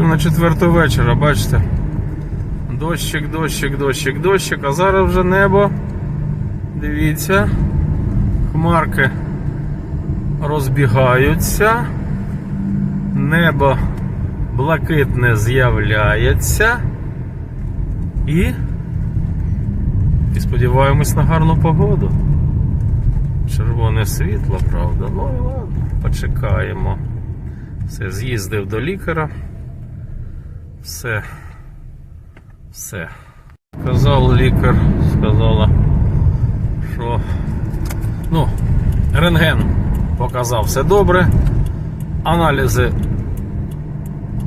Пів на четверту вечора, бачите? Дощик, дощик, дощик, дощик, а зараз вже небо. Дивіться. Хмарки розбігаються. Небо блакитне з'являється. І. І сподіваємось на гарну погоду. Червоне світло, правда. Ну і ладно, почекаємо. Все, з'їздив до лікаря. Все. Все. Казав лікар, сказала, що ну, рентген показав все добре. Аналізи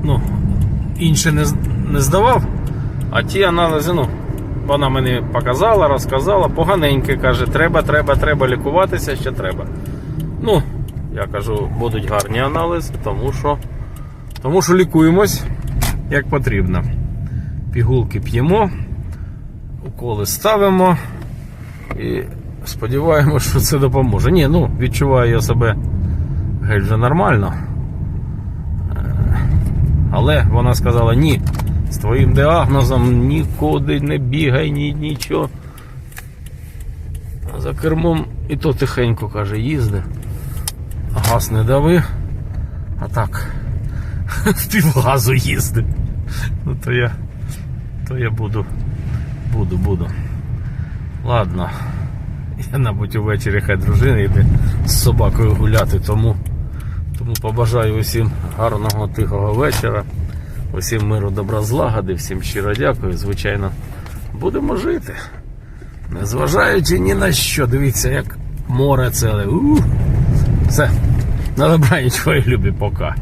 ну, інші не, не здавав, а ті аналізи, ну, вона мені показала, розказала, поганеньке, каже, треба, треба, треба лікуватися, ще треба. Ну, я кажу, будуть гарні аналізи, тому що, тому що лікуємось як потрібно. Пігулки п'ємо, уколи ставимо і сподіваємося, що це допоможе. Ні, ну, відчуваю я себе геть вже нормально. Е, Але вона сказала, ні, з твоїм діагнозом нікуди не бігай, ні, нічого. За кермом і то тихенько каже, їзди. Газ не дави, а так півгазу їзди. Ну то я, то я буду, буду, буду. Ладно. Я, мабуть, увечері хай дружина йде з собакою гуляти, тому, тому побажаю усім гарного тихого вечора, усім миру, добра, злагоди, всім щиро дякую. Звичайно, будемо жити. Незважаючи ні на що, дивіться, як море ціле. Ух. Все. На добраніч, твої любі, пока.